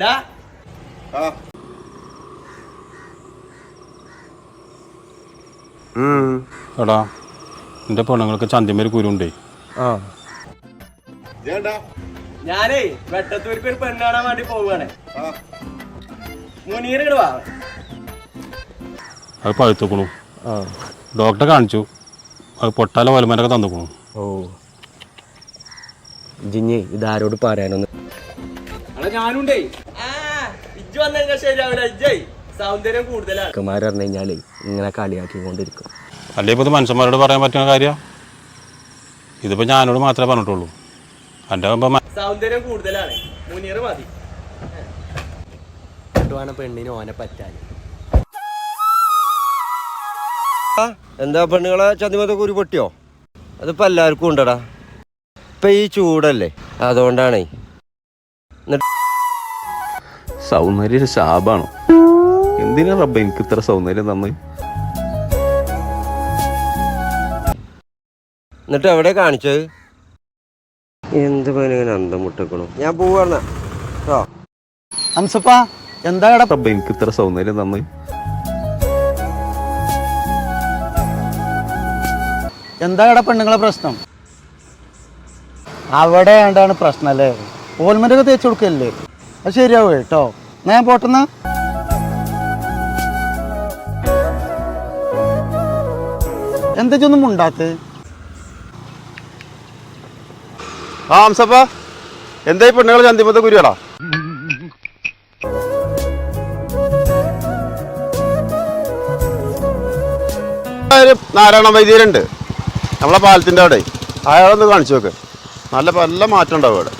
ഡാ. ആ. എടാ എന്റെ പെണ്ണുങ്ങൾക്ക് ചന്തിമേൽ കുരുണ്ടേ? ആ. ഇതേണ്ടാ ഞാനേ വെട്ടത്തൂർക്ക് ഒരു പെണ്ണ് കാണാൻ വേണ്ടി പോവുകയാണ്. ആ. മുനീർ ഇങ്ങട് വാ. അത് പഴുത്തുക്കണു. ആ. ഡോക്ടറെ കാണിച്ചു. അത് പൊട്ടാല വലുമനൊക്കെ തന്നുക്കണു. ഓ. ജിഞ്ഞി ഇതാരോട് പറയാനൊന്ന്? ഞാനുണ്ടേ. ഇജ്ജ് വന്നു കഴിഞ്ഞാൽ ശരിയാവില്ല ഇജ്ജേ സൗന്ദര്യം കൂടുതലാണ്. ചെക്കന്മാർ പറഞ്ഞു കഴിഞ്ഞാലേ ഇങ്ങനെ കളിയാക്കിക്കൊണ്ടിരിക്കും. അല്ലേ ഇപ്പോൾ ഇത് മനുഷ്യന്മാരോട് പറയാൻ പറ്റുന്ന കാര്യം? ഇതിപ്പോൾ ഞാനോട് മാത്രമേ പറഞ്ഞിട്ടുള്ളൂ. എന്റെ ഇപ്പം സൗന്ദര്യം കൂടുതലാണ്. മുനീർ മതി. വേണം പെണ്ണിന് ഓനെ പറ്റാൻ എന്താ പെണ്ണുങ്ങളെ ചന്തിമത്തെ കുരു പൊട്ടിയോ? അതിപ്പോ എല്ലാവർക്കും ഉണ്ടടാ. ഇപ്പൊ ഈ ചൂടല്ലേ? അതുകൊണ്ടാണേ. സൗന്ദര്യം ഒരു ശാപാണോ. എന്തിനാ റബ്ബ എനിക്ക് ഇത്ര സൗന്ദര്യം തന്നെ എന്നിട്ട് എവിടെ കാണിച്ചത് എന്ത് പനിങ്ങനെ അന്തം മുട്ടക്കണു? ഞാൻ പോവാണ് കേട്ടോ? അംസപ്പാ എന്താ കട റബ്ബ എനിക്ക് ഇത്ര സൗന്ദര്യം തന്നെ എന്താ കട പെണ്ണുങ്ങളെ പ്രശ്നം? അവിടെ ആണ്ടാണ് പ്രശ്നം അല്ലേ? ഓൽമന്റൊക്കെ തേച്ച് കൊടുക്കല്ലേ? അത് ശരിയാവും കേട്ടോ. ഞാൻ പോട്ടെന്നാ. എന്താ ഒന്നും ഉണ്ടാത്ത് ആ ഹംസപ്പ എന്തായി പെണ്ണുങ്ങൾ ചന്തിമത്തെ കുരുവാടാ? നാരായണ വൈദ്യരുണ്ട്. നമ്മളെ പാലത്തിന്റെ അവിടെ. അയാളൊന്ന് കാണിച്ചു നോക്ക്. നല്ല നല്ല മാറ്റം ഉണ്ടാവും അവിടെ.